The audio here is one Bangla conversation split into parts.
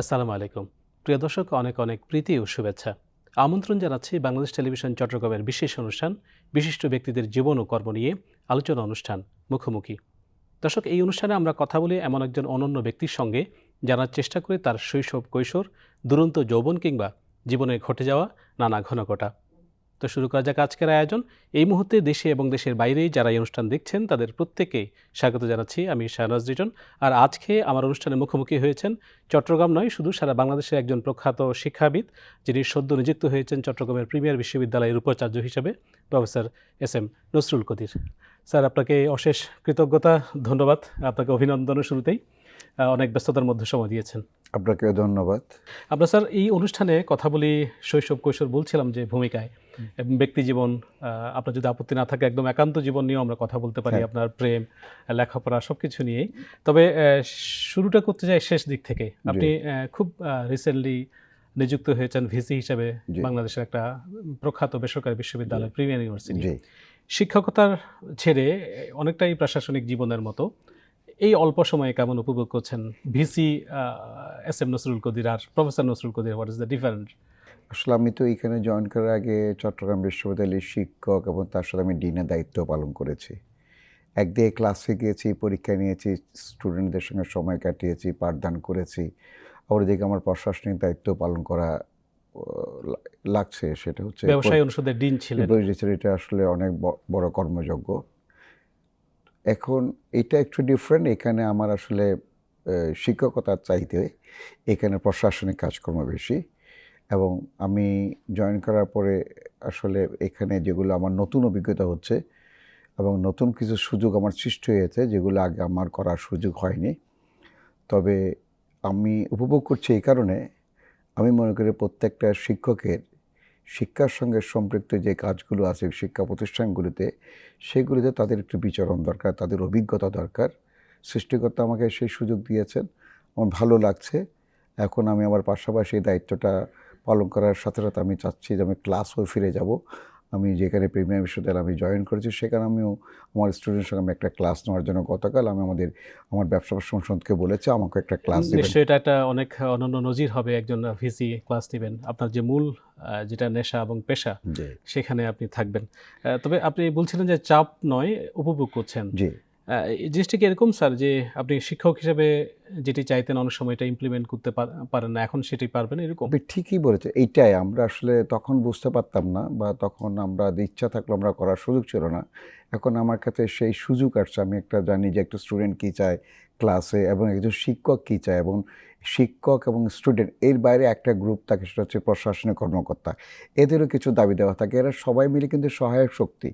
আসসালামু আলাইকুম। প্রিয় দর্শক, অনেক অনেক প্রীতি ও শুভেচ্ছা। আমন্ত্রণ জানাচ্ছি বাংলাদেশ টেলিভিশন চট্টগ্রামের বিশেষ অনুষ্ঠান, বিশিষ্ট ব্যক্তিদের জীবন ও কর্ম নিয়ে আলোচনা অনুষ্ঠান, মুখোমুখি। দর্শক, এই অনুষ্ঠানে আমরা কথা বলি এমন একজন অনন্য ব্যক্তির সঙ্গে জানার চেষ্টা করি তার শৈশব কৈশোর, দুরন্ত যৌবন কিংবা জীবনে ঘটে যাওয়া নানা ঘনঘটা। তো শুরু করা যাক আজকের আয়োজন। এই মুহূর্তে দেশে এবং দেশের বাইরেই যারা এই অনুষ্ঠান দেখছেন তাদের প্রত্যেকেই স্বাগত জানাচ্ছি। আমি শাহনাজ রিটন। আর আজকে আমার অনুষ্ঠানে মুখোমুখি হয়েছেন চট্টগ্রাম নয় শুধু সারা বাংলাদেশের একজন প্রখ্যাত শিক্ষাবিদ যিনি সদ্য নিযুক্ত হয়েছেন চট্টগ্রামের প্রিমিয়ার বিশ্ববিদ্যালয়ের উপাচার্য হিসেবে professor S M Nasrul Kadir. Sir আপনাকে অশেষ কৃতজ্ঞতা ধন্যবাদ। আপনাকে অভিনন্দনের শুরুতেই। অনেক ব্যস্ততার মধ্যে সময় দিয়েছেন। আপনাকে ধন্যবাদ। আমরা স্যার এই অনুষ্ঠানে কথা বলি শৈশব কৈশোর বলছিলাম যে ভূমিকায়। এবং ব্যক্তি জীবন আপনার যদি আপত্তি না থাকে একদম একান্ত জীবন নিয়েও আমরা কথা বলতে পারি হ্যাঁ। আপনার প্রেম লেখাপড়া সব কিছু নিয়েই। তবে শুরুটা করতে চাই শেষ দিক থেকে। আপনি খুব রিসেন্টলি নিযুক্ত হয়েছেন ভিসি হিসেবে বাংলাদেশের একটা প্রখ্যাত বেসরকারি বিশ্ববিদ্যালয় প্রিমিয়ার ইউনিভার্সিটি। শিক্ষকতার ছেড়ে অনেকটাই প্রশাসনিক জীবনের মতো। এই অল্প সময়ে কেমন উপভোগ করছেন VC S M Nasrul Kadir R professor Nasrul Kadir? What is the different আসলে আমি তো এখানে জয়েন করার আগে চট্টগ্রাম বিশ্ববিদ্যালয়ের শিক্ষক এবং তার সাথে আমি ডিনের দায়িত্ব পালন করেছি। একদিকে ক্লাসে গিয়েছি পরীক্ষা নিয়েছি স্টুডেন্টদের সঙ্গে সময় কাটিয়েছি পাঠদান করেছি। আবার এদিকে আমার প্রশাসনিক দায়িত্ব পালন করা লাগছে সেটা হচ্ছে ব্যবসায় অনুষদের ডিন ছিলেন। এটা আসলে অনেক বড় কর্মযজ্ঞ এখন এটা একটু ডিফারেন্ট এখানে আমার আসলে শিক্ষকতার চাইতে এখানে প্রশাসনিক কাজকর্ম বেশি। এবং আমি জয়েন করার পরে আসলে এখানে যেগুলো আমার নতুন অভিজ্ঞতা হচ্ছে এবং নতুন কিছু সুযোগ আমার সৃষ্টি হয়েছে, যেগুলো আগে আমার করার সুযোগ হয়নি। তবে আমি উপভোগ করছি এই কারণে আমি মনে করি প্রত্যেকটা শিক্ষকের শিক্ষার সঙ্গে সম্পৃক্ত যে কাজগুলো আছে, শিক্ষা প্রতিষ্ঠানগুলিতে, সেগুলিতে তাদের একটু বিচরণ দরকার, তাদের অভিজ্ঞতা দরকার। সৃষ্টিকর্তা আমাকে সেই সুযোগ দিয়েছেন, আমার ভালো লাগছে। এখন আমি আমার পাশাপাশি দায়িত্বটা পালন করার সাথে সাথে আমি চাচ্ছি যে আমি ক্লাস হয়ে ফিরে যাব। আমি যেখানে প্রিমিয়ার বিশ্ববিদ্যালয়ে আমি জয়েন করেছি সেখানে আমিও আমার স্টুডেন্টের সঙ্গে আমি একটা ক্লাস নেওয়ার জন্য গতকাল আমি আমাদের আমার ব্যবসা সংসদকে বলেছি আমাকে একটা ক্লাস নিশ্চয়ই এটা একটা অনেক অনন্য নজির হবে একজন ভিসি ক্লাস নেবেন। আপনার যে মূল যেটা নেশা এবং পেশা সেখানে আপনি থাকবেন। তবে আপনি বলছিলেন যে চাপ নয় উপভোগ করছেন। জি। জিনিসটা কি এরকম, স্যার, যে আপনি শিক্ষক হিসেবে যেটি চাইতেন অনেক সময় এটা ইমপ্লিমেন্ট করতে পার- পারেন না, এখন সেটি পারবেন, এরকম? ঠিকই বলেছে এইটাই আমরা আসলে তখন বুঝতে পারতাম না বা তখন আমরা ইচ্ছা থাকলে আমরা করার সুযোগ ছিল না। এখন আমার কাছে সেই সুযোগ আসছে, আমি একটা জানি যে একটা স্টুডেন্ট কী চায় ক্লাসে এবং একজন শিক্ষক কী চায় এবং শিক্ষক এবং স্টুডেন্ট এর বাইরে একটা গ্রুপ থাকে, সেটা হচ্ছে প্রশাসনিক কর্মকর্তা, এদেরও কিছু দাবি দেওয়া থাকে, এরা সবাই মিলে কিন্তু সহায়ক শক্তি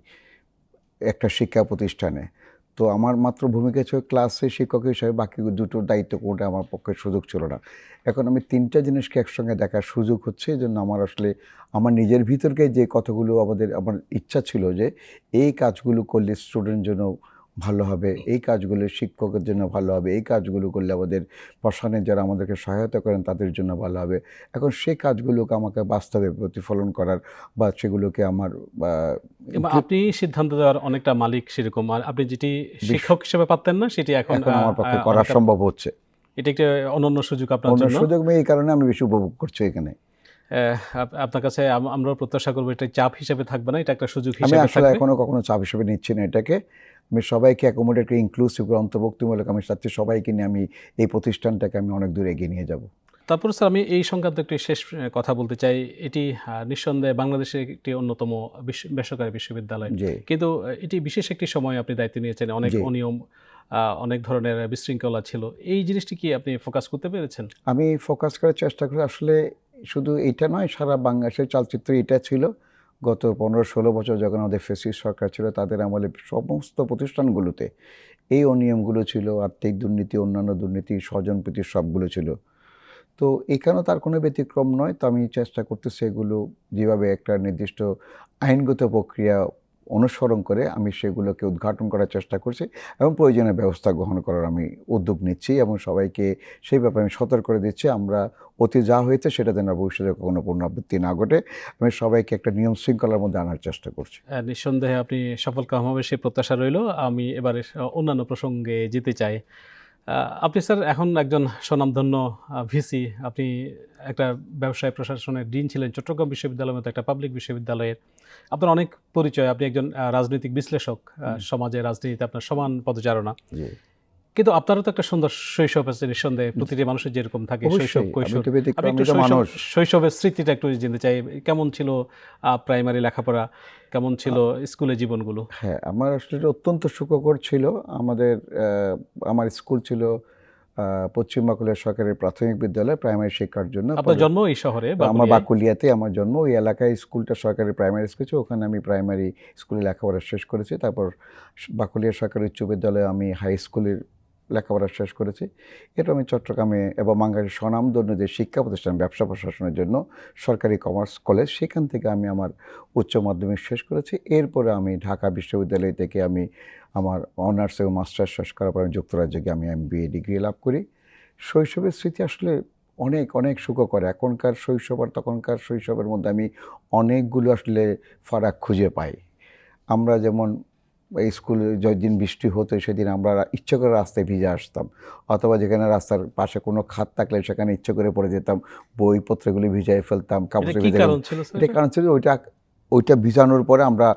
একটা শিক্ষা প্রতিষ্ঠানে। তো আমার মাত্র ভূমিকা ছিল ক্লাসে শিক্ষক হিসাবে, বাকি দুটো দায়িত্ব কোনটা আমার পক্ষে সুযোগ ছিল না। এখন আমি তিনটা জিনিসকে একসঙ্গে দেখার সুযোগ হচ্ছে, এই জন্য আমার আসলে, আমার নিজের ভিতরকে যে কতগুলো আমাদের, আমার ইচ্ছা ছিল যে, এই কাজগুলো করলে স্টুডেন্ট জন্য ভালো হবে এই কাজগুলো শিক্ষকের জন্য ভালো হবে এই কাজগুলো করলে আমাদের প্রশাসনে যারা আমাদেরকে সহায়তা করেন তাদের জন্য ভালো হবে। এখন সেই কাজগুলোকে আমাকে বাস্তবে প্রতিফলন করার বা সেগুলোকে আমার বা আপনি সিদ্ধান্ত দেওয়ার অনেকটা মালিক সেরকম। আর আপনি যেটি শিক্ষক হিসেবে পারতেন না সেটি এখন আমার পক্ষে করা সম্ভব হচ্ছে। এটা একটা অনন্য সুযোগ আপনার জন্য। সুযোগ এই কারণে আমি বেশি উপভোগ করছি এখানে। আপনার কাছে আম- আমরা প্রত্যাশা করব এটা চাপ হিসেবে থাকবে না এটা একটা সুযোগ আমি হিসেবে আসলে থাকবে। এখনও কখনো চাপ হিসেবে নিচ্ছি না এটাকে। আমি সবাইকে অ্যাকোমোডেট করে ইনক্লুসিভ করে অন্তর্ভুক্তিমূলক আমি চাচ্ছি সবাইকে নিয়ে আমি এই প্রতিষ্ঠানটাকে আমি অনেক দূর এগিয়ে নিয়ে যাব। তারপর স্যার আমি এই সংক্রান্ত একটি শেষ কথা বলতে চাই। এটি নিঃসন্দেহে বাংলাদেশের একটি অন্যতম বেসরকারি বিশ্ববিদ্যালয়। কিন্তু এটি বিশেষ একটি সময় আপনি দায়িত্ব নিয়েছেন। অনেক অনিয়ম আহ, অনেক ধরনের বিশৃঙ্খলা ছিল। এই জিনিসটি কি আপনি ফোকাস করতে পেরেছেন? আমি ফোকাস করার চেষ্টা করি। আসলে শুধু এটা নয়, সারা বাংলাদেশের চলচ্চিত্র এটা ছিল। গত পনেরো ষোলো বছর যখন আমাদের ফেসিস সরকার ছিল, তাদের আমলে সমস্ত প্রতিষ্ঠানগুলোতে এই অনিয়মগুলো ছিল, আর্থিক দুর্নীতি, অন্যান্য দুর্নীতি, স্বজন প্রীতি সবগুলো ছিল। তো এখানেও তার কোনো ব্যতিক্রম নয়। তো আমি চেষ্টা করতেছি এগুলো যেভাবে একটা নির্দিষ্ট আইনগত প্রক্রিয়া অনুসরণ করে আমি সেগুলোকে উদ্ঘাটন করার চেষ্টা করছি এবং প্রয়োজনীয় ব্যবস্থা গ্রহণ করার আমি উদ্যোগ নিচ্ছি এবং সবাইকে সেই ব্যাপারে আমি সতর্ক করে দিচ্ছি। আমরা অতি যা হয়েছে সেটা যেন ভবিষ্যতে কোনো পুনরাবৃত্তি না ঘটে। আমি সবাইকে একটা নিয়ম শৃঙ্খলার মধ্যে আনার চেষ্টা করছি। নিঃসন্দেহে আপনি সফল কাম হবে সেই প্রত্যাশা রইল। আমি এবারে অন্যান্য প্রসঙ্গে যেতে চাই। আপনি স্যার এখন একজন স্বনামধন্য ভিসি আপনি একটা ব্যবসায় প্রশাসনের ডিন ছিলেন চট্টগ্রাম বিশ্ববিদ্যালয়ের মতো একটা পাবলিক বিশ্ববিদ্যালয়ের। আপনার অনেক পরিচয় আপনি একজন রাজনৈতিক বিশ্লেষক সমাজে রাজনীতিতে আপনার সমান পদচারণা। কিন্তু আপনারও তো একটা সুন্দর শৈশব আছে নিঃসন্দেহে প্রতিটি মানুষের যেরকম থাকে শৈশব কৈশোর। শৈশবের স্মৃতিটা একটু জানতে চাই কেমন ছিল প্রাইমারি লেখাপড়া? কেমন ছিল স্কুলের জীবনগুলো? হ্যাঁ আমার আসলে অত্যন্ত সুখকর ছিল। আমাদের আমার স্কুল ছিল পশ্চিম বাঁকুড়া সরকারি প্রাথমিক বিদ্যালয় প্রাইমারি শিক্ষার জন্য। আপনার জন্ম এই শহরে আমার। বাকুলিয়াতে আমার জন্ম। ওই এলাকায় স্কুলটা সরকারি প্রাইমারি স্কুল ছিল ওখানে আমি প্রাইমারি স্কুলে লেখাপড়া শেষ করেছি। তারপর বাকুলিয়া সরকারি উচ্চ বিদ্যালয়ে আমি হাই স্কুলের লেখাপড়া শেষ করেছি। এরপর আমি চট্টগ্রামে এবং বাংলাদেশের স্বনামধন্য যে শিক্ষা প্রতিষ্ঠান, ব্যবসা প্রশাসনের জন্য সরকারি কমার্স কলেজ, সেখান থেকে আমি আমার উচ্চ মাধ্যমিক শেষ করেছি। এরপরে আমি ঢাকা বিশ্ববিদ্যালয় থেকে আমি আমার অনার্স এবং মাস্টার্স শেষ করার পর আমি যুক্তরাজ্যে গিয়ে আমি এম ডিগ্রি লাভ করি। শৈশবের স্মৃতি আসলে অনেক অনেক সুখকর। এখনকার শৈশব আর তখনকার শৈশবের মধ্যে আমি অনেকগুলো আসলে ফারাক খুঁজে পাই। আমরা যেমন স্কুলে যেদিন বৃষ্টি হতো সেদিন আমরা ইচ্ছে করে রাস্তায় ভিজে আসতাম। অথবা যেখানে রাস্তার পাশে কোনো খাত থাকলে সেখানে ইচ্ছে করে পড়ে যেতাম বইপত্রগুলি ভিজাই ফেলতাম কাপড় ছিল এটা কারণ ছিল ওইটা ওইটা ভিজানোর পরে আমরা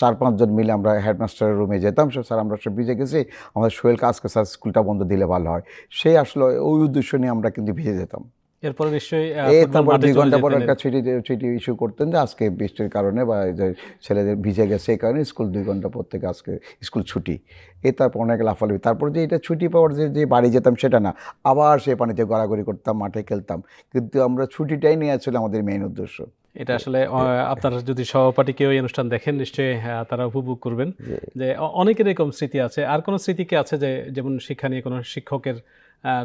চার পাঁচজন মিলে আমরা হেডমাস্টারের রুমে যেতাম। সে স্যার আমরা সব ভিজে গেছি আমাদের শরীর কাজকে স্যার স্কুলটা বন্ধ দিলে ভালো হয়। সেই আসলে ওই উদ্দেশ্য নিয়ে আমরা কিন্তু ভিজে যেতাম। এরপরে নিশ্চয়ই তারপর মাঠে দুই ঘণ্টা পর একটা চিঠি চিঠি ইস্যু করতেন যে আজকে বৃষ্টির কারণে বা যে ছেলেদের ভিজে গেছে এই কারণে স্কুল দুই ঘণ্টা পর থেকে আজকে স্কুল ছুটি। এ তারপর অনেক লাফালাফি। তারপর যে এটা ছুটি পাওয়ার যে যে বাড়ি যেতাম সেটা না। আবার সে পানিতে গড়াগড়ি করতাম মাঠে খেলতাম। কিন্তু আমরা ছুটিটাই নিয়ে আসলে আমাদের মেইন উদ্দেশ্য। এটা আসলে আপনারা যদি সহপাঠী কেউ এই অনুষ্ঠান দেখেন নিশ্চয়ই তারা উপভোগ করবেন। যে অনেকের এরকম স্মৃতি আছে। আর কোন স্মৃতি কি আছে যে যেমন শিক্ষা নিয়ে কোনো শিক্ষকের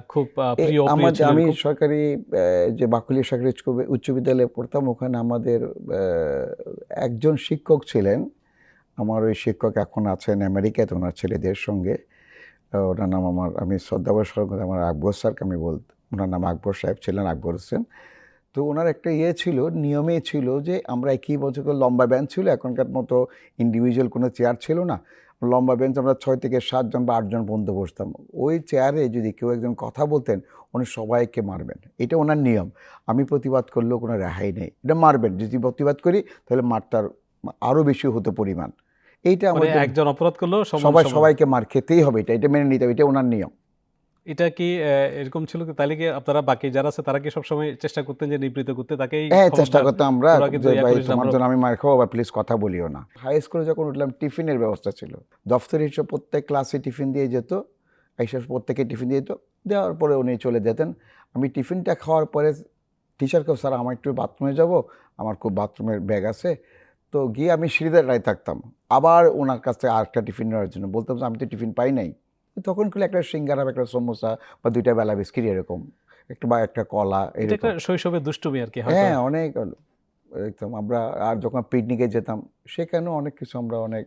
খুব প্রিয় আমি সরকারি যে বাকুলিয়া সরকারি উচ্চ- উচ্চ বিদ্যালয়ে পড়তাম ওখানে আমাদের একজন শিক্ষক ছিলেন। আমার ওই শিক্ষক এখন আছেন আমেরিকাতে ওনার ছেলেদের সঙ্গে। ওনার নাম আমার আমি শ্রদ্ধাবর স্মরণ আমার আকবর স্যারকে আমি বল ওনার নাম আকবর সাহেব ছিলেন আকবর হোসেন। তো ওনার একটা ইয়ে ছিল নিয়মে ছিল যে আমরা একই বছর লম্বা বেঞ্চ ছিল এখনকার মতো ইন্ডিভিজুয়াল কোনো চেয়ার ছিল না। লম্বা বেঞ্চ আমরা ছয় থেকে সাতজন বা আটজন পর্যন্ত বসতাম। ওই চেয়ারে যদি কেউ একজন কথা বলতেন উনি সবাইকে মারবেন। এটা ওনার নিয়ম। আমি প্রতিবাদ করলেও কোনো রেহাই নেই। এটা মারবেন। যদি প্রতিবাদ করি তাহলে মারটার আরও বেশি হতো পরিমাণ। এইটা মানে আমাদের একজন অপরাধ করলেও সবাই সবাইকে মার খেতেই হবে এটা। এটা মেনে নিতে হবে। এটা ওনার নিয়ম। এটা কি এরকম ছিল তাহলে কি আপনারা বাকি যারা আছে তারা কি সবসময় চেষ্টা করতেন যে নিবৃত করতে? তাকেই হ্যাঁ চেষ্টা করতাম আমরা ভাই তোমার জন্য আমি মার খাব বা প্লিজ কথা বলিও না। হাই স্কুলে যখন উঠলাম টিফিনের ব্যবস্থা ছিল। দফতর হিসেবে প্রত্যেক ক্লাসে টিফিন দিয়ে যেত। এইসব প্রত্যেকে টিফিন দিয়ে যেত দেওয়ার পরে উনি চলে যেতেন। আমি টিফিনটা খাওয়ার পরে টিচারকে স্যার আমার একটু বাথরুমে যাব। আমার খুব বাথরুমের ব্যাগ আছে। তো গিয়ে আমি সিঁড়িতে রায় থাকতাম। আবার ওনার কাছে আরেকটা টিফিন নেওয়ার জন্য। বলতাম যে আমি তো টিফিন পাই নাই। তখন খুলে একটা সিঙ্গারা বা একটা সমোসা বা দুইটা বেলা বিস্কিট এরকম। একটু বা একটা কলা এটা শৈশবের দুষ্টুমি আর কি হ্যাঁ অনেক একদম আমরা আর যখন পিকনিকে যেতাম সেখানেও অনেক কিছু আমরা অনেক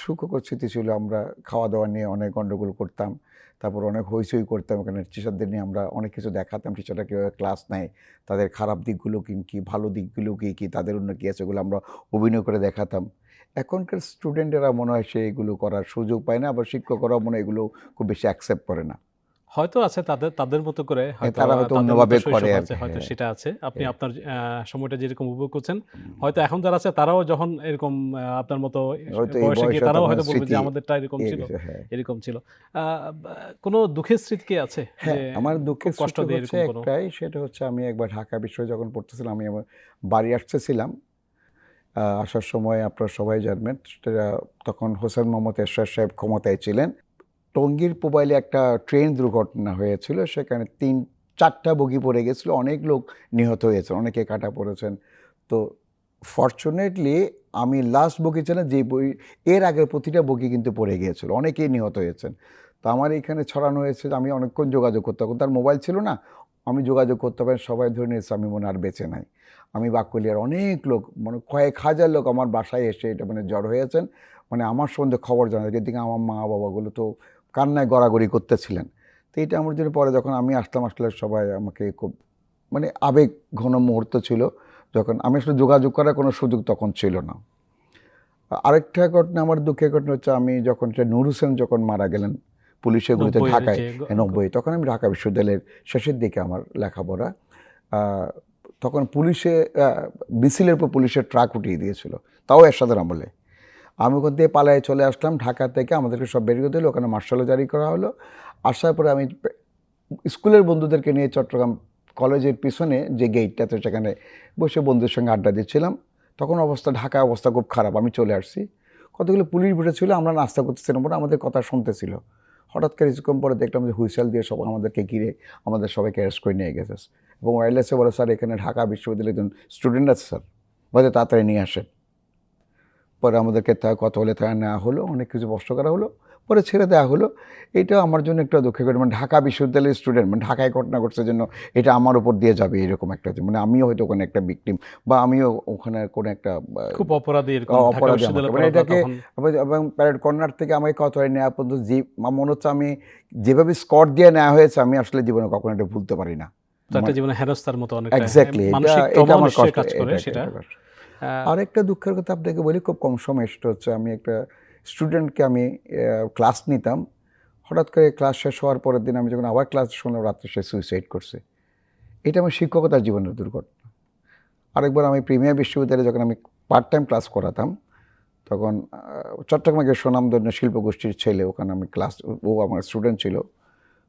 সুখকর স্মৃতি ছিল। আমরা খাওয়া দাওয়া নিয়ে অনেক গণ্ডগোল করতাম তারপর অনেক হইচই করতাম। ওখানে টিচারদের নিয়ে আমরা অনেক কিছু দেখাতাম। টিচাররা কীভাবে ক্লাস নেয় তাদের খারাপ দিকগুলো কি কি ভালো দিকগুলো কি কি তাদের অন্য কী আছে এগুলো আমরা অভিনয় করে দেখাতাম। এখনকার স্টুডেন্টেরা মনে হয় সে এগুলো করার সুযোগ পায় না আবার শিক্ষকরাও মনে হয় এগুলো খুব বেশি অ্যাকসেপ্ট করে না। হয়তো আছে তাদের তাদের মতো করে হয়তো তারা হয়তো অন্যভাবে করে হয়তো হ্যাঁ। সেটা আছে। আপনি হ্যাঁ। আপনার সময়টা যেরকম উপভোগ করছেন হয়তো এখন যারা আছে তারাও যখন এরকম আপনার মতো বয়সে গিয়ে তারাও হয়তো বলবে যে আমাদেরটা এরকম ছিল হ্যাঁ। এরকম ছিল। কোনো দুঃখের স্মৃতি কি আছে হ্যাঁ আমার দুঃখের কষ্ট দিয়ে এরকম একটাই সেটা হচ্ছে আমি একবার ঢাকা বিশ্ববিদ্যালয়ে যখন পড়তেছিলাম আমি আমার বাড়ি আসতেছিলাম আসার সময় আপনারা সবাই জানবেন তখন হোসেন মোহাম্মদ এরশাদ সাহেব ক্ষমতায় ছিলেন। টঙ্গীর মোবাইলে একটা ট্রেন দুর্ঘটনা হয়েছিল, সেখানে তিন, চারটা বগি পড়ে গেছিল, অনেক লোক নিহত হয়েছে, অনেকে কাটা পড়েছেন। তো ফর্চুনেটলি আমি লাস্ট বগি ছিলাম যে বই, এর আগের প্রতিটা বগি কিন্তু পড়ে গিয়েছিল, অনেকেই নিহত হয়েছেন। তো আমার এখানে ছড়ানো হয়েছে, আমি অনেকক্ষণ যোগাযোগ করতে তার মোবাইল ছিল না, আমি যোগাযোগ করতে পারি সবাই ধরে নিয়েছে, আমি মনে আর বেঁচে নাই। আমি বাকুলিয়ার অনেক লোক মানে কয়েক হাজার লোক আমার বাসায় এসে এটা মানে জড় হয়েছেন। মানে আমার সম্বন্ধে খবর জানা এদিকে আমার মা বাবাগুলো তো কান্নায় গড়াগড়ি করতেছিলেন। তো এটা আমার জন্য পরে যখন আমি আসলাম আসলে সবাই আমাকে খুব মানে আবেগ ঘন মুহূর্ত ছিল। যখন আমি আসলে যোগাযোগ করার কোনো সুযোগ তখন ছিল না। আরেকটা ঘটনা আমার দুঃখের ঘটনা হচ্ছে আমি যখন নুর হোসেন যখন মারা গেলেন পুলিশের গুলিতে ঢাকায় হ্যাঁ, নব্বই তখন আমি ঢাকা বিশ্ববিদ্যালয়ের শেষের দিকে আমার লেখাপড়া তখন পুলিশে মিছিলের উপর পুলিশের ট্রাক উঠিয়ে দিয়েছিল। তাও এরশাদের আমলে। আমি ওখান থেকে পালায় চলে আসলাম, ঢাকা থেকে আমাদেরকে সব বেরিয়ে করে দিল, ওখানে মার্শালও জারি করা হলো। আসার পরে আমি স্কুলের বন্ধুদেরকে নিয়ে চট্টগ্রাম কলেজের পিছনে যে গেটটাতে সেখানে বসে বন্ধুদের সঙ্গে আড্ডা দিচ্ছিলাম। তখন অবস্থা ঢাকা অবস্থা খুব খারাপ। আমি চলে আসছি। কতগুলো পুলিশ বসেছিল, আমরা নাস্তা করতেছিলাম বলে আমাদের কথা শুনতেছিল। হঠাৎ করে কিছুক্ষণ পরে দেখলাম যে হুইসেল দিয়ে সব আমাদেরকে ঘিরে আমাদের সবাইকে অ্যারেস্ট করে নিয়ে গেছে। এবং ওয়াইল্ডলাইফে বলে, স্যার, এখানে ঢাকা বিশ্ববিদ্যালয়ের একজন স্টুডেন্ট আছে, স্যার। বলে, তাড়াতাড়ি নিয়ে আসেন। পরে আমাদেরকে তা কথা বলে তারা নেওয়া হলো অনেক কিছু কষ্ট করা হলো পরে ছেড়ে দেওয়া হলো। এটা আমার জন্য একটু দুঃখের ঘটনা। মানে ঢাকা বিশ্ববিদ্যালয়ের স্টুডেন্ট মানে ঢাকায় ঘটনা ঘটছে জন্য এটা আমার উপর দিয়ে যাবে এরকম একটা মানে আমিও হয়তো ওখানে একটা বিক্টিম বা আমিও ওখানে কোনো একটা খুব অপরাধী অপরাধী মানে এটাকে- এবং প্যারেড কর্নার থেকে আমাকে কত নেওয়া পর্যন্ত যে মনে হচ্ছে আমি যেভাবে স্কট দিয়ে নেওয়া হয়েছে আমি আসলে জীবনে কখনো এটা ভুলতে পারি না। তো একটা জীবনে হেনস্থার মতো অনেকটা এক্স্যাক্টলি এটা আমার কষ্ট করে সেটা। আরেকটা দুঃখের কথা আপনাকে বলি খুব কম সময় সেটা হচ্ছে। আমি একটা স্টুডেন্টকে আমি ক্লাস নিতাম। হঠাৎ করে ক্লাস শেষ হওয়ার পরের দিন আমি যখন আবার ক্লাস শুনলাম রাত্রে সে সুইসাইড করছে। এটা আমার শিক্ষকতার জীবনের দুর্ঘটনা। আরেকবার আমি প্রিমিয়ার বিশ্ববিদ্যালয়ে যখন আমি পার্ট টাইম ক্লাস করাতাম তখন আহ, চট্টগ্রামের সুনামধন্য শিল্পগোষ্ঠীর ছেলে ওখানে আমি ক্লাস ও আমার স্টুডেন্ট ছিল।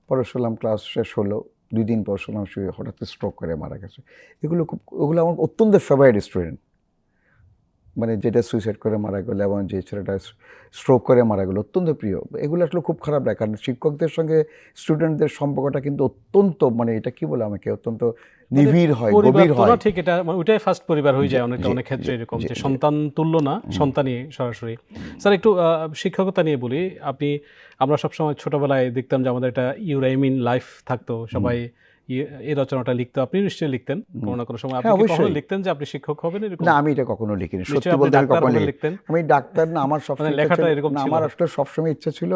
পরে শুনলাম ক্লাস শেষ হলো দুই দিন পর শুনলাম সে হঠাৎ স্ট্রোক করে মারা গেছে। এগুলো খুব ওগুলো আমার অত্যন্ত ফেভারিট স্টুডেন্ট মানে যেটা সুইসাইড করে মারা গেলো এবং যে ছেলেটা স্ট্রোক করে মারা গেলো অত্যন্ত প্রিয়। এগুলো আসলে খুব খারাপ লাগে। কারণ শিক্ষকদের সঙ্গে স্টুডেন্টদের সম্পর্কটা কিন্তু অত্যন্ত মানে এটা কি বলে আমাকে? অত্যন্ত নিবিড় হয় গভীর হয়। ঠিক এটা মানে ওইটাই ফার্স্ট পরিবার হয়ে যায় অনেক অনেক ক্ষেত্রে এরকম যে সন্তান তুল্য না সন্তানই সরাসরি। স্যার একটু শিক্ষকতা নিয়ে বলি। আপনি আমরা সবসময় ছোটবেলায় দেখতাম যে আমাদের একটা ইউরাইমিন লাইফ থাকতো। সবাই এই রচনাটা লিখতো আপনি নিশ্চয়ই লিখতেন। কোনো না কোনো সময় আপনি হ্যাঁ, কি কখনো। লিখতেন যে আপনি শিক্ষক হবেন এরকম? না আমি এটা কখনো লিখিনি। সত্যি বলতে আমি কখনো লিখতেন? আমি ডাক্তার না আমার সবসময় মানে লেখাটা এরকম না। আমার আসলে সবসময় ইচ্ছা ছিল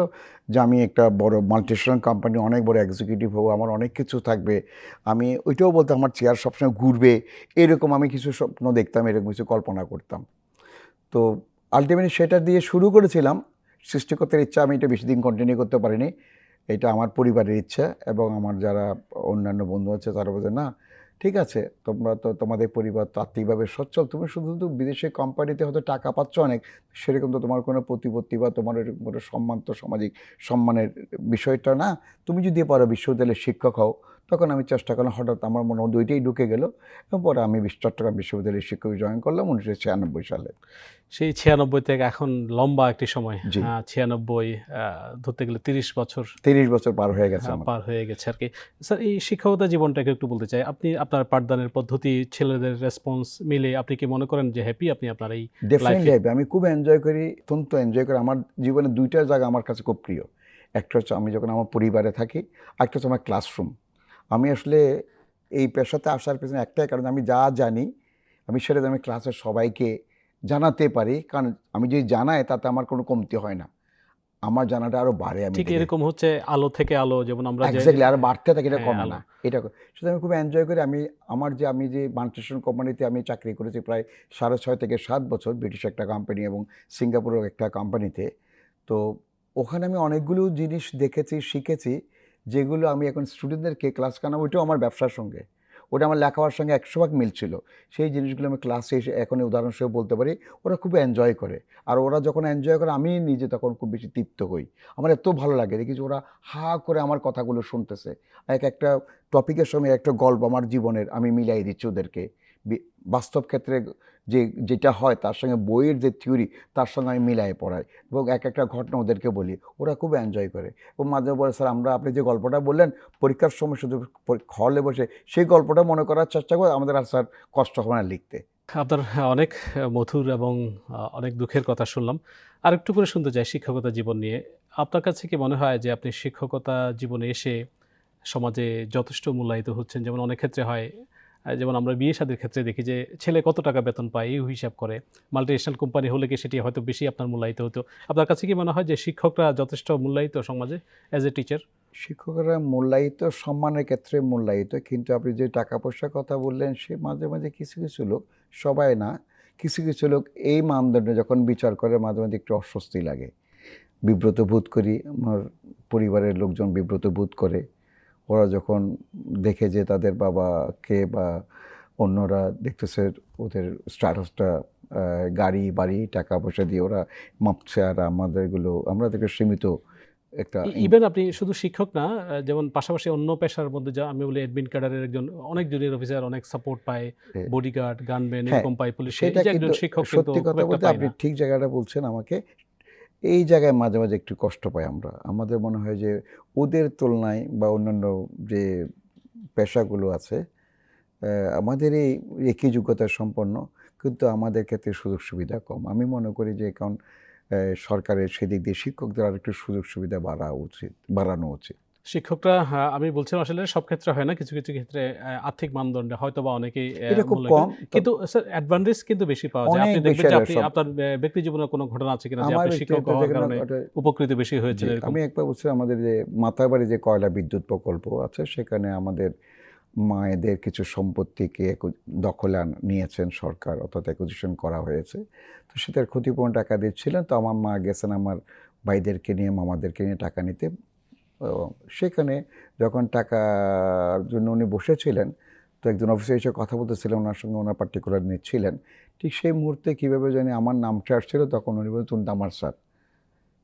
যে আমি একটা বড় মাল্টিনেশনাল কোম্পানি অনেক বড় এক্সিকিউটিভ হব আমার অনেক কিছু থাকবে। আমি ওইটাও বলতে আমার চেয়ার সবসময় ঘুরবে। এরকম আমি কিছু স্বপ্ন দেখতাম এরকম কিছু কল্পনা করতাম। তো আলটিমেটলি সেটা দিয়ে শুরু করেছিলাম। সৃষ্টিকর্তার ইচ্ছা আমি এটা বেশি দিন কন্টিনিউ করতে পারিনি। এটা আমার পরিবারের ইচ্ছা এবং আমার যারা অন্যান্য বন্ধু আছে তারা বলছে, না, ঠিক আছে, তোমরা তো, তোমাদের পরিবার তাত্ত্বিকভাবে সচ্ছল, তুমি শুধু শুধু বিদেশি কোম্পানিতে হয়তো টাকা পাচ্ছ অনেক, সেরকম তো তোমার কোনো প্রতিপত্তি বা তোমার কোনো সম্মান তো সামাজিক সম্মানের বিষয়টা না। তুমি যদি পারো বিশ্ববিদ্যালয়ের শিক্ষক হও তখন আমি চেষ্টা করলাম হঠাৎ আমার মনে হয় দুইটাই ঢুকে গেল। এবং পরে আমি চট্টগ্রাম বিশ্ববিদ্যালয়ের শিক্ষক জয়েন করলাম উনিশশো ছিয়ানব্বই সালে। সেই ছিয়ানব্বই থেকে এখন লম্বা একটি সময়। ছিয়ানব্বই ধরতে গেলে তিরিশ বছর। তিরিশ বছর পার হয়ে গেছে হ্যাঁ, পার হয়ে গেছে আর কি। স্যার এই শিক্ষকতা জীবনটাকে একটু বলতে চাই। আপনি আপনার পাঠদানের পদ্ধতি ছেলেদের রেসপন্স মিলে আপনি কি মনে করেন যে হ্যাপি আপনি আপনার এই ডেফিনেটলি life আমি খুব এনজয় করি অত্যন্ত এনজয় করি। আমার জীবনে দুইটা জায়গা আমার কাছে খুব প্রিয়। একটা হচ্ছে আমি যখন আমার পরিবারে থাকি একটা হচ্ছে আমার ক্লাসরুম আমি আসলে এই পেশাতে আসার পেছনে একটাই কারণ আমি যা জানি আমি সেটা আমি ক্লাসের সবাইকে জানাতে পারি। কারণ আমি যদি জানাই তাতে আমার কোনো কমতি হয় না। আমার জানাটা আরও বাড়ে আমি ঠিক এরকম হচ্ছে আলো থেকে আলো যেমন আমরা এক্স্যাক্টলি আর বাড়তে থাকে এটা হ্যাঁ, কমে না। এটা সেটা আমি খুব এনজয় করি। আমি আমার যে আমি যে মাল্টিনেশনাল কোম্পানিতে আমি চাকরি করেছি প্রায় সাড়ে ছয় থেকে সাত বছর ব্রিটিশ একটা কোম্পানি এবং সিঙ্গাপুরের একটা কোম্পানিতে তো ওখানে আমি অনেকগুলো জিনিস দেখেছি শিখেছি। যেগুলো আমি এখন স্টুডেন্টদেরকে ক্লাস কানা ওইটাও আমার ব্যবসার সঙ্গে। ওটা আমার লেখাপড়ার সঙ্গে একশো ভাগ মিল ছিল সেই জিনিসগুলো আমি ক্লাসে এসে এখন উদাহরণস্বরূপ বলতে পারি, ওরা খুব এনজয় করে। আর ওরা যখন এনজয় করে, আমি নিজে তখন খুব বেশি তৃপ্ত হই। আমার এত ভালো লাগে, দেখি ওরা হা করে আমার কথাগুলো শুনতেছে। এক একটা টপিকের সঙ্গে একটা গল্প আমার জীবনের, আমি মিলাই দিচ্ছি ওদেরকে। বাস্তব ক্ষেত্রে যে, যেটা হয় তার সঙ্গে বইয়ের যে থিওরি তার সঙ্গে আমি মিলাই পড়াই এবং এক একটা ঘটনা ওদেরকে বলি। ওরা খুব এনজয় করে এবং মাঝে বলে, স্যার, আমরা আপনি যে গল্পটা বললেন, পরীক্ষার সময় শুধু হলে বসে সেই গল্পটা মনে করার চেষ্টা করে আমাদের আর স্যার কষ্ট হবে না লিখতে। আপনার অনেক মধুর এবং অনেক দুঃখের কথা শুনলাম। আর একটু করে শুনতে চাই শিক্ষকতা জীবন নিয়ে। আপনার কাছে কি মনে হয় যে আপনি শিক্ষকতা জীবনে এসে সমাজে যথেষ্ট মূল্যায়িত হচ্ছেন? যেমন অনেক ক্ষেত্রে হয় যেমন আমরা বিয়ে শাদীর ক্ষেত্রে দেখি যে ছেলে কত টাকা বেতন পায়, এই হিসাব করে। মাল্টিনেশনাল কোম্পানি হলে কি সেটি হয়তো বেশি আপনার মূল্যায়িত হতো? আপনার কাছে কি মনে হয় যে শিক্ষকরা যথেষ্ট মূল্যায়িত সমাজে অ্যাজ এ টিচার শিক্ষকরা মূল্যায়িত, সম্মানের ক্ষেত্রে মূল্যায়িত, কিন্তু আপনি যে টাকা পয়সার কথা বললেন, সে মাঝে মাঝে কিছু কিছু লোক, সবাই না, কিছু কিছু লোক এই মানদণ্ডে যখন বিচার করে, মাঝে মাঝে একটু অস্বস্তি লাগে। বিব্রত বোধ করি, আমার পরিবারের লোকজন বিব্রত বোধ করে। ওরা যখন দেখে যে তাদের বাবাকে বা অন্যরা দেখতেছে ওদের স্ট্যাটাসটা গাড়ি বাড়ি টাকা পয়সা দিয়ে ওরা মাপছে আর আমাদেরগুলো আমরা থেকে সীমিত একটা ইভেন আপনি শুধু শিক্ষক না যেমন পাশাপাশি অন্য পেশার মধ্যে যা আমি বলি অ্যাডমিন ক্যাডারের একজন অনেক জুনিয়র অফিসার অনেক সাপোর্ট পায়। বডিগার্ড গানম্যান এরকম পায় পুলিশ সেটা একজন কিন্তু শিক্ষক সত্যি কথা বলতে আপনি ঠিক জায়গাটা বলছেন আমাকে এই জায়গায় মাঝে মাঝে একটু কষ্ট পাই আমরা। আমাদের মনে হয় যে ওদের তুলনায় বা অন্যান্য যে পেশাগুলো আছে আমাদের এই একই যোগ্যতা সম্পন্ন, কিন্তু আমাদের ক্ষেত্রে সুযোগ সুবিধা কম। আমি মনে করি যে কারণ সরকারের সেদিক দিয়ে শিক্ষকদের আর একটু সুযোগ সুবিধা বাড়া উচিত, বাড়ানো উচিত। শিক্ষকরা হ্যাঁ, আমি বলছিলাম আসলে সব ক্ষেত্রে হয় না কিছু কিছু ক্ষেত্রে আর্থিক মানদণ্ডে হয়তো বা অনেকেই কিন্তু স্যার অ্যাডভান্টেজ কিন্তু বেশি পাওয়া যায়। আপনি দেখবেন যে আপনি আপনার ব্যক্তি জীবনে কোনো ঘটনা আছে কিনা যে আপনি শিক্ষক হওয়ার কারণে উপকৃত বেশি এরকম। আমি একবার বলছি আমাদের যে মাতাবাড়ি যে কয়লা বিদ্যুৎ প্রকল্প আছে সেখানে আমাদের মায়েদের কিছু সম্পত্তিকে দখলে নিয়েছেন সরকার অর্থাৎ অ্যাকুজিশন করা হয়েছে। তো সেটার ক্ষতিপূরণ টাকা দিচ্ছিলেন। তো আমার মা গেছেন আমার ভাইদেরকে নিয়ে মামাদেরকে নিয়ে টাকা নিতে। ও, সেখানে যখন টাকার জন্য উনি বসেছিলেন তো একজন অফিসার এসে কথা বলতেছিলেন ওনার সঙ্গে ওনার পার্টিকুলার নিচ্ছিলেন ঠিক সেই মুহূর্তে কীভাবে জানি আমার নামটা আসছিল তখন উনি বলেন তুমি আমার স্যার।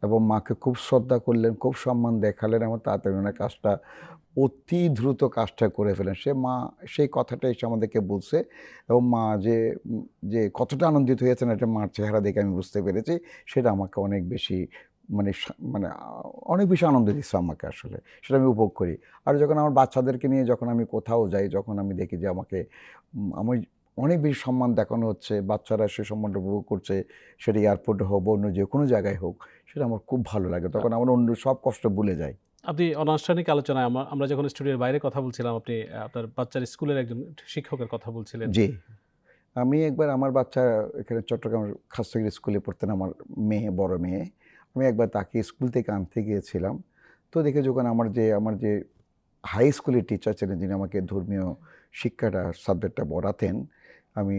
এবং মাকে খুব শ্রদ্ধা করলেন খুব সম্মান দেখালেন এবং তাড়াতাড়ি ওনার কাজটা অতি দ্রুত কাজটা করে ফেলেন। সে মা সেই কথাটা এসে আমাদেরকে বলছে এবং মা যে যে কতটা আনন্দিত হয়েছেন এটা মার চেহারা দেখে আমি বুঝতে পেরেছি সেটা আমাকে অনেক বেশি মানে মানে অনেক বেশি আনন্দ দিচ্ছে আমাকে আসলে। সেটা আমি উপভোগ করি। আর যখন আমার বাচ্চাদেরকে নিয়ে যখন আমি কোথাও যাই যখন আমি দেখি যে আমাকে আমি অনেক বেশি সম্মান দেখানো হচ্ছে বাচ্চারা সে সম্মানটা উপভোগ করছে সেটা এয়ারপোর্টে হোক বা অন্য যে কোনো জায়গায় হোক সেটা আমার খুব ভালো লাগে। তখন আমার অন্য সব কষ্ট ভুলে যায় আপনি অনানুষ্ঠানিক আলোচনায় আমরা আমরা যখন স্টুডিওর বাইরে কথা বলছিলাম আপনি আপনার বাচ্চার স্কুলের একজন শিক্ষকের কথা বলছিলেন। জি। আমি একবার আমার বাচ্চা এখানে চট্টগ্রাম খাস্তগিরি স্কুলে পড়তেন আমার মেয়ে বড় মেয়ে। আমি একবার তাকে স্কুল থেকে আনতে গিয়েছিলাম। তো দেখে যখন আমার যে আমার যে হাই স্কুলের টিচার ছিলেন যিনি আমাকে ধর্মীয় শিক্ষাটা সাবজেক্টটা পড়াতেন, আমি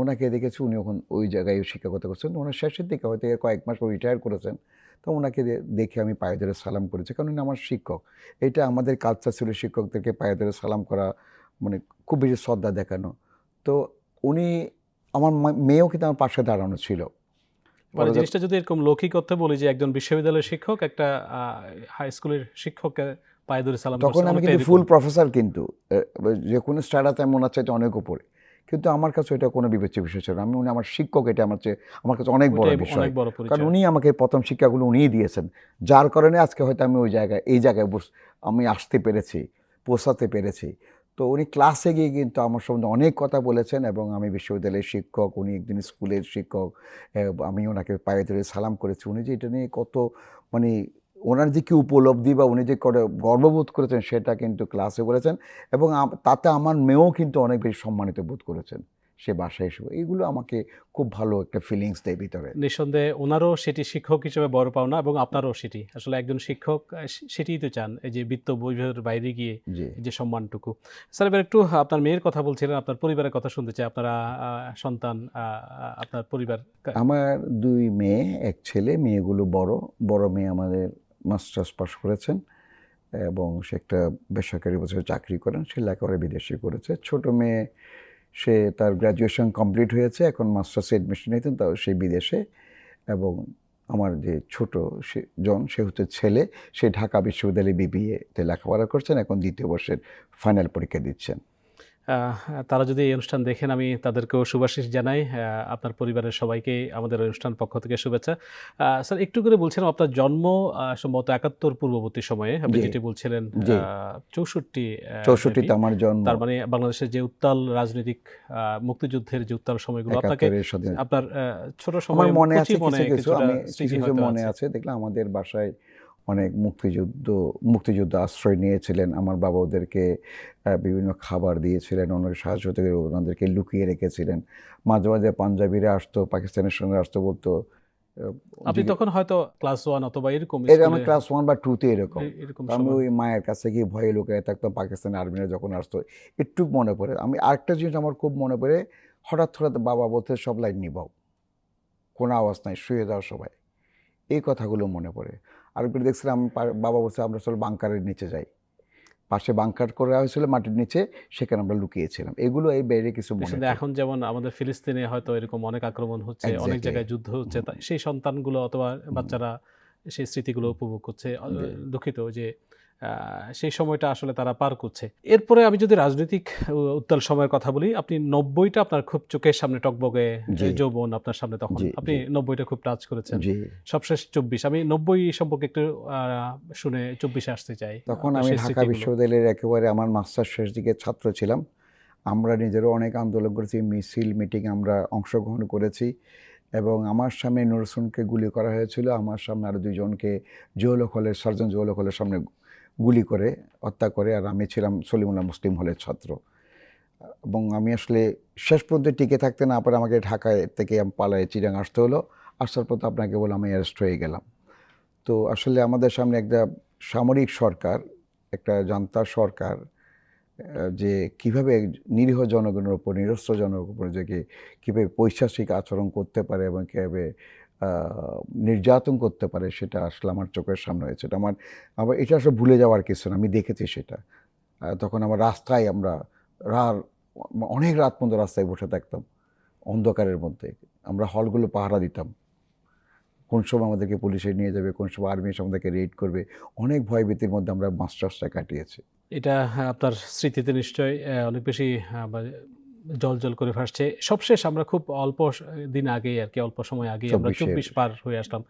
ওনাকে দেখেছি, উনি ওখান ওই জায়গায় শিক্ষকতা করছেন। ওনার শেষের দিকে হয়তো কয়েক মাস রিটায়ার করেছেন। তো ওনাকে দেখে আমি পায়ে ধরে সালাম করেছি। কারণ উনি আমার শিক্ষক। এটা আমাদের কালচার ছিল শিক্ষকদেরকে পায়ে ধরে সালাম করা মানে খুব বেশি শ্রদ্ধা দেখানো। তো উনি আমার মেয়েও কিন্তু আমার পাশে দাঁড়ানো ছিল। মানে জিনিসটা যদি এরকম লৌকিক করতে বলি যে একজন বিশ্ববিদ্যালয়ের শিক্ষক একটা হাই স্কুলের শিক্ষককে পায়ে ধরে সালাম তখন আমি কিন্তু ফুল প্রফেসর কিন্তু। যে কোনো স্টাডাতে মনে হচ্ছে অনেক উপরে। কিন্তু আমার কাছে এটা কোনো বিবেচ্য বিষয় ছিল আমি উনি আমার শিক্ষক এটা আমার চেয়ে আমার কাছে অনেক বড় বিষয়। কারণ উনি আমাকে প্রথম শিক্ষাগুলো উনিই দিয়েছেন। যার কারণে আজকে হয়তো আমি ওই জায়গায় এই জায়গায় বস আমি আসতে পেরেছি পৌঁছাতে পেরেছি। তো উনি ক্লাসে গিয়ে কিন্তু আমার সম্বন্ধে অনেক কথা বলেছেন এবং আমি বিশ্ববিদ্যালয়ের শিক্ষক, উনি একদিন স্কুলের শিক্ষক আমি ওনাকে পায়ে ধরে সালাম করেছি। উনি যে এটা নিয়ে কত মানে ওনার যে কী উপলব্ধি বা উনি যে করে গর্ববোধ করেছেন সেটা কিন্তু ক্লাসে বলেছেন এবং তাতে আমার মেয়েও কিন্তু অনেক বেশি সম্মানিত বোধ করেছেন। সে বাসায় এসে এইগুলো আমাকে খুব ভালো একটা ফিলিংস দেয় ভিতরে। নিঃসন্দেহে ওনারও সেটি শিক্ষক হিসেবে বড় পাওনা এবং আপনারও সেটি। আসলে একজন শিক্ষক সেটিই তো চান এই যে বৃত্ত বৈভবের বাইরে গিয়ে যে সম্মানটুকু। স্যার এবার একটু আপনার মেয়ের কথা বলছিলেন আপনার পরিবারের কথা শুনতে চাই আপনারা সন্তান আপনার পরিবার আমার দুই মেয়ে এক ছেলে মেয়েগুলো বড়। বড় মেয়ে আমাদের মাস্টার্স পাস করেছেন এবং সে একটা বেসরকারি বছরে চাকরি করেন সে লেখাপড়া বিদেশে করেছে। ছোট মেয়ে সে তার গ্র্যাজুয়েশন কমপ্লিট হয়েছে, এখন মাস্টার্সে অ্যাডমিশন নিতেন তাও সে বিদেশে। এবং আমার যে ছোট সে, জন, সে হচ্ছে ছেলে, সে ঢাকা বিশ্ববিদ্যালয়ে বিবিএতে লেখাপড়া করছেন, এখন দ্বিতীয় বর্ষের ফাইনাল পরীক্ষা দিচ্ছেন। তারা যদি এই অনুষ্ঠান দেখেন আমি তাদেরকেও শুভাশিস জানাই। আপনার পরিবারের সবাইকে আমাদের অনুষ্ঠান পক্ষ থেকে শুভেচ্ছা। স্যার একটু করে বলছিলাম আপনার জন্ম সম্ভবত একাত্তর পূর্ববর্তী সময়ে আপনি যেটি বলছিলেন। চৌষট্টি চৌষট্টিতে আমার জন্ম। তার মানে বাংলাদেশের যে উত্তাল রাজনৈতিক আহ, মুক্তিযুদ্ধের যে উত্তাল সময়গুলো আপনাকে আপনার ছোট সময় মনে আছে কিছু মনে আছে। দেখলাম আমাদের বাসায় অনেক মুক্তিযুদ্ধ মুক্তিযুদ্ধ আশ্রয় নিয়েছিলেন। আমার বাবা ওদেরকে বিভিন্ন খাবার দিয়েছিলেন ওনাদের সাহায্য থেকে ওনাদেরকে লুকিয়ে রেখেছিলেন। মাঝে মাঝে পাঞ্জাবিরা আসতো পাকিস্তানের সঙ্গে আসতো বলতো আপনি তখন হয়তো ক্লাস ওয়ান অথবা এরকম এর ক্লাস ওয়ান বা টুতে এরকম। এরকম আমি ওই মায়ের কাছে গিয়ে ভয়ে লুকিয়ে থাকতাম পাকিস্তান আর্মিরা যখন আসতো একটু মনে পড়ে। আমি আরেকটা জিনিস আমার খুব মনে পড়ে হঠাৎ হঠাৎ বাবা বলতে সব লাইন নিবাও। কোনো আওয়াজ নাই শুয়ে যাও সবাই। এই কথাগুলো মনে পড়ে। আরেকবার দেখছিলাম বাবা বলছে আমরা আসলে বাংকারের নিচে যাই। পাশে বাংকার করা হয়েছিল মাটির নিচে সেখানে আমরা লুকিয়েছিলাম। এগুলো এই বাইরে কিছু এখন যেমন আমাদের ফিলিস্তিনে হয়তো এরকম অনেক আক্রমণ হচ্ছে অনেক জায়গায় যুদ্ধ হচ্ছে সেই সন্তানগুলো অথবা বাচ্চারা সেই স্মৃতিগুলো উপভোগ করছে। দুঃখিত যে সেই সময়টা আসলে তারা পার করছে। এরপরে আমি যদি রাজনৈতিক উত্তাল সময়ের কথা বলি আপনি নব্বইটা আপনার খুব চোখের সামনে টকবগে যৌবন আপনার সামনে তখন। আপনি নব্বইটা খুব টাচ করেছেন। সবশেষ চব্বিশ। আমি নব্বই সম্পর্কে একটু শুনে চব্বিশে আসতে চাই। তখন আমি ঢাকা বিশ্ববিদ্যালয়ের একেবারে আমার মাস্টার শেষ দিকে ছাত্র ছিলাম। আমরা নিজেরও অনেক আন্দোলন করেছি মিছিল মিটিং আমরা অংশগ্রহণ করেছি এবং আমার সামনে নুরসুনকে গুলি করা হয়েছিল। আমার সামনে আরও দুইজনকে জৌলক হলের সার্জন জৌলক হলের সামনে গুলি করে, হত্যা করে, আর আমি ছিলাম সলিমুল্লাহ মুসলিম হলের ছাত্র। এবং আমি আসলে শেষ পর্যন্ত টিকে থাকতে না পারে আমাকে ঢাকায় থেকে পালায় চিরাং আসতে হলো। আসার পর আপনাকে বলে আমি অ্যারেস্ট হয়ে গেলাম। তো আসলে আমাদের সামনে একটা সামরিক সরকার, একটা জান্তা সরকার যে কীভাবে নিরীহ জনগণের উপর, নিরস্ত্র জনগণের উপর যে কীভাবে পৈশাচিক আচরণ করতে পারে এবং কীভাবে নির্যাতন করতে পারে সেটা আসলে আমার চোখের সামনে হয়েছে। এটা আমার, আবার এটা আসলে ভুলে যাওয়ার কিছু না, আমি দেখেছি সেটা। তখন আমার রাস্তায় আমরা রাত অনেক রাত পর্যন্ত রাস্তায় বসে থাকতাম, অন্ধকারের মধ্যে। আমরা হলগুলো পাহারা দিতাম। কোন সময় আমাদেরকে পুলিশে নিয়ে যাবে, কোন সময় আর্মি এসে আমাদেরকে রেড করবে। অনেক ভয়ভীতির মধ্যে আমরা মাস্টার্সটা কাটিয়েছি। এটা আপনার স্মৃতিতে নিশ্চয় অনেক বেশি জল জল করে ভাসছে। সবশেষ আমরা খুব অল্প দিন আগে আর কি অল্প সময় আগে আমরা চব্বিশ পার হয়ে আসলাম।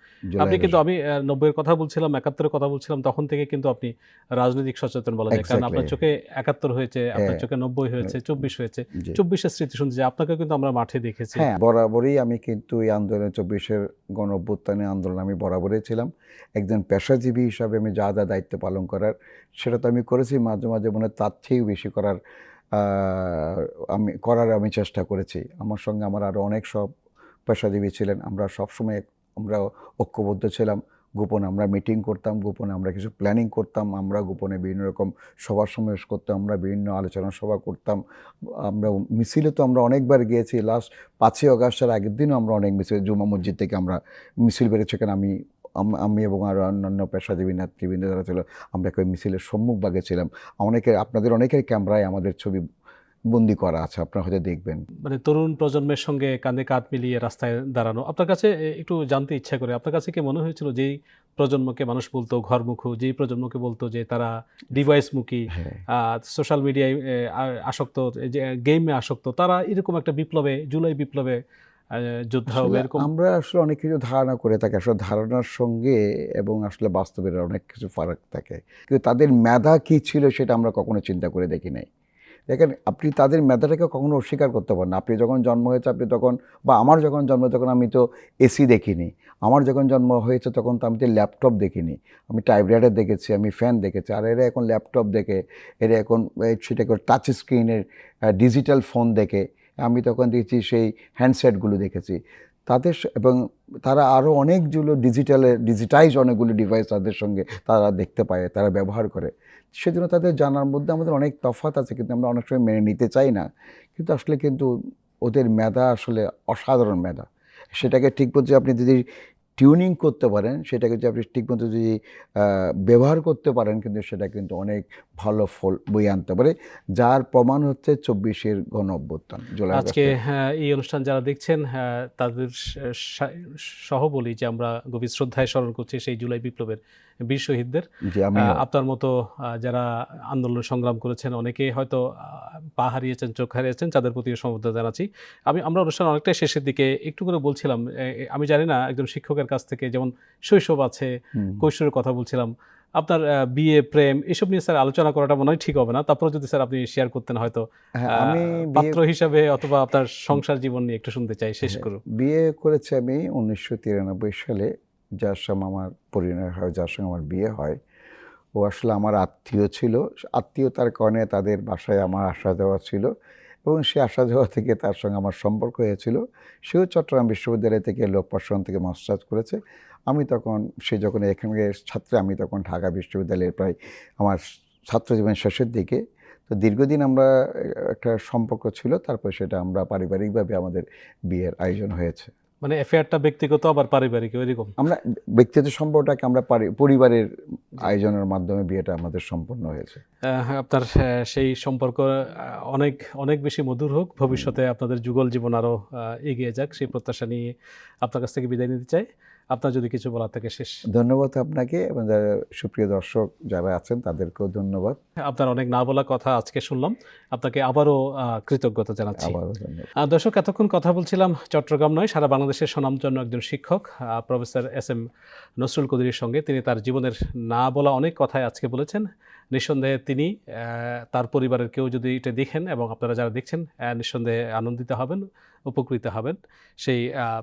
আপনি কিন্তু আমি নব্বইয়ের কথা বলছিলাম একাত্তরের কথা বলছিলাম তখন থেকে কিন্তু আপনি রাজনৈতিক সচেতন বলা যায়। কারণ আপনার চোখে একাত্তর হয়েছে আপনার হ্যাঁ। চোখে নব্বই হয়েছে চব্বিশ হয়েছে। চব্বিশের স্মৃতি শুনতে যে আপনাকে কিন্তু আমরা মাঠে দেখেছি। হ্যাঁ বরাবরই আমি কিন্তু এই আন্দোলনে চব্বিশের গণ অভ্যুত্থানে আন্দোলন আমি বরাবরই ছিলাম। একজন পেশাজীবী হিসাবে আমি যা যা দায়িত্ব পালন করার সেটা তো আমি করেছি। মাঝে মাঝে মনে হয় তার চেয়েও বেশি করার আমি, করার আমি চেষ্টা করেছি। আমার সঙ্গে আমার আরও অনেক সব পেশাজীবী ছিলেন। আমরা সবসময় আমরা ঐক্যবদ্ধ ছিলাম। গোপনে আমরা মিটিং করতাম, গোপনে আমরা কিছু প্ল্যানিং করতাম, আমরা গোপনে বিভিন্ন রকম সভা সমাবেশ করতাম, আমরা বিভিন্ন আলোচনা সভা করতাম। আমরা মিছিলে তো আমরা অনেকবার গিয়েছি। লাস্ট পাঁচই অগাস্টের আগের দিনও আমরা অনেক মিছিল, জুমা মসজিদ থেকে আমরা মিছিল বেরোচ্ছে কেন আমি আম- এবং আরও অন্যান্য পেশাজীবী নেতৃবৃন্দ যারা ছিল আমরা একই মিছিলের সম্মুখ ভাগে ছিলাম। অনেকে আপনাদের অনেকের ক্যামেরায় আমাদের ছবি বন্দি করা আছে আপনারা হয়তো দেখবেন। মানে তরুণ প্রজন্মের সঙ্গে কাঁধে কাঁধ মিলিয়ে রাস্তায় দাঁড়ানো আপনার কাছে একটু জানতে ইচ্ছা করে আপনার কাছে কি মনে হয়েছিল যেই প্রজন্মকে মানুষ বলতো ঘরমুখো যেই প্রজন্মকে বলতো যে তারা ডিভাইসমুখী হ্যাঁ। সোশ্যাল মিডিয়ায় আসক্ত যে গেমে আসক্ত তারা এরকম একটা বিপ্লবে জুলাই বিপ্লবে যোদ্ধা হবে এরকম? আমরা আসলে অনেক কিছু ধারণা করে থাকি। আসলে ধারণার সঙ্গে এবং আসলে বাস্তবের অনেক কিছু ফারাক থাকে। কিন্তু তাদের মেধা কী ছিল সেটা আমরা কখনো চিন্তা করে দেখি নাই। দেখেন আপনি তাদের মেধাটাকে কখনো অস্বীকার করতে পারেন না। আপনি যখন জন্ম হয়েছে আপনি তখন বা আমার যখন জন্ম তখন আমি তো এসি দেখিনি। আমার যখন জন্ম হয়েছে তখন তো আমি তো ল্যাপটপ দেখিনি। আমি টাইপরাইটার দেখেছি আমি ফ্যান দেখেছি। আর এরা এখন ল্যাপটপ দেখে এরা এখন সেটাকে টাচ স্ক্রিনের ডিজিটাল ফোন দেখে। আমি তখন দেখছি সেই হ্যান্ডসেটগুলো দেখেছি। তাদের এবং তারা আরও অনেকগুলো ডিজিটালে ডিজিটাইজ অনেকগুলো ডিভাইস তাদের সঙ্গে তারা দেখতে পায়, তারা ব্যবহার করে। সেজন্য তাদের জানার মধ্যে আমাদের অনেক তফাত আছে, কিন্তু আমরা অনেক সময় মেনে নিতে চাই না। কিন্তু আসলে কিন্তু ওদের মেধা আসলে অসাধারণ মেধা। সেটাকে ঠিক বলছে, আপনি যদি টিউনিং করতে পারেন সেটা কিন্তু আপনি ঠিকমতো যদি ব্যবহার করতে পারেন কিন্তু সেটা কিন্তু অনেক ভালো ফল বই আনতে পারে যার প্রমাণ হচ্ছে চব্বিশের গণ অভ্যুত্থান আজকে হ্যাঁ, এই অনুষ্ঠান যারা দেখছেন হ্যাঁ, তাদের সহ বলি যে আমরা গভীর শ্রদ্ধায় স্মরণ করছি সেই জুলাই বিপ্লবের বীর শহীদদের আপনার মতো যারা আন্দোলন সংগ্রাম করেছেন অনেকে হয়তো পা হারিয়েছেন চোখ হারিয়েছেন তাদের প্রতি সমবেদনা জানাচ্ছি। আমি আমরা অনুষ্ঠান অনেকটাই শেষের দিকে একটু করে বলছিলাম আমি জানি না একজন শিক্ষকের কাছ থেকে যেমন শৈশব আছে কৈশোরের কথা বলছিলাম আপনার বিয়ে প্রেম এসব নিয়ে স্যার আলোচনা করাটা মনে হয় ঠিক হবে না। তারপরে যদি স্যার আপনি শেয়ার করতেন হয়তো হ্যাঁ, আমি পাত্র হিসাবে অথবা আপনার সংসার জীবন নিয়ে একটু শুনতে চাই শেষ করুন। বিয়ে করেছি আমি উনিশশো তিরানব্বই সালে। যার সঙ্গে আমার পরিণয় হয়, যার সঙ্গে আমার বিয়ে হয়। ও আসলে আমার আত্মীয় ছিল। আত্মীয়তার কারণে তাদের বাসায় আমার আসা যাওয়া ছিল এবং সে আসা যাওয়া থেকে তার সঙ্গে আমার সম্পর্ক হয়েছিল। সেও চট্টগ্রাম বিশ্ববিদ্যালয় থেকে লোক প্রশাসন থেকে মাস্টার্স করেছে। আমি তখন, সে যখন এখানকার ছাত্র, আমি তখন ঢাকা বিশ্ববিদ্যালয়ের প্রায় আমার ছাত্র জীবনের শেষের দিকে। তো দীর্ঘদিন আমরা একটা সম্পর্ক ছিল, তারপর সেটা আমরা পারিবারিকভাবে আমাদের বিয়ের আয়োজন হয়েছে। মানে অ্যাফেয়ারটা ব্যক্তিগত আবার পারিবারিক এরকম? আমরা ব্যক্তিগত সম্পর্কটাকে আমরা পারি- পরিবারের আয়োজনের মাধ্যমে বিয়েটা আমাদের সম্পন্ন হয়েছে। আপনার সেই সম্পর্ক অনেক অনেক বেশি মধুর হোক ভবিষ্যতে আপনাদের যুগল জীবন আরও এগিয়ে যাক সেই প্রত্যাশা নিয়ে আপনার কাছ থেকে বিদায় নিতে চাই। আপনার যদি কিছু বলার থেকে শেষ। ধন্যবাদ আপনাকে এবং যারা সুপ্রিয় দর্শক যারা আছেন তাদেরকেও ধন্যবাদ। আপনার অনেক না বলা কথা আজকে শুনলাম। আপনাকে আবারও কৃতজ্ঞতা জানাচ্ছি। দর্শক এতক্ষণ কথা বলছিলাম চট্টগ্রাম নয় সারা বাংলাদেশের সুনামজন্য একজন শিক্ষক প্রফেসর এস এম নসরুল কদিরের সঙ্গে। তিনি তার জীবনের না বলা অনেক কথাই আজকে বলেছেন। নিঃসন্দেহে তিনি তার পরিবারের কেউ যদি এটা দেখেন এবং আপনারা যারা দেখছেন নিঃসন্দেহে আনন্দিত হবেন, উপকৃত হবেন। সেই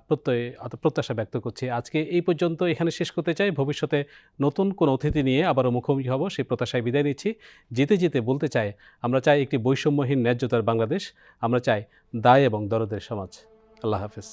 প্রত্যয় প্রত্যাশা ব্যক্ত করছি। আজকে এই পর্যন্ত এখানে শেষ করতে চাই। ভবিষ্যতে নতুন কোন অতিথি নিয়ে আবারও মুখোমুখি হব, সেই প্রত্যাশায় বিদায় নিচ্ছি। যেতে যেতে বলতে চাই, আমরা চাই একটি বৈষম্যহীন ন্যায্যতার বাংলাদেশ, আমরা চাই দায় এবং দরদের সমাজ। আল্লাহ হাফিজ।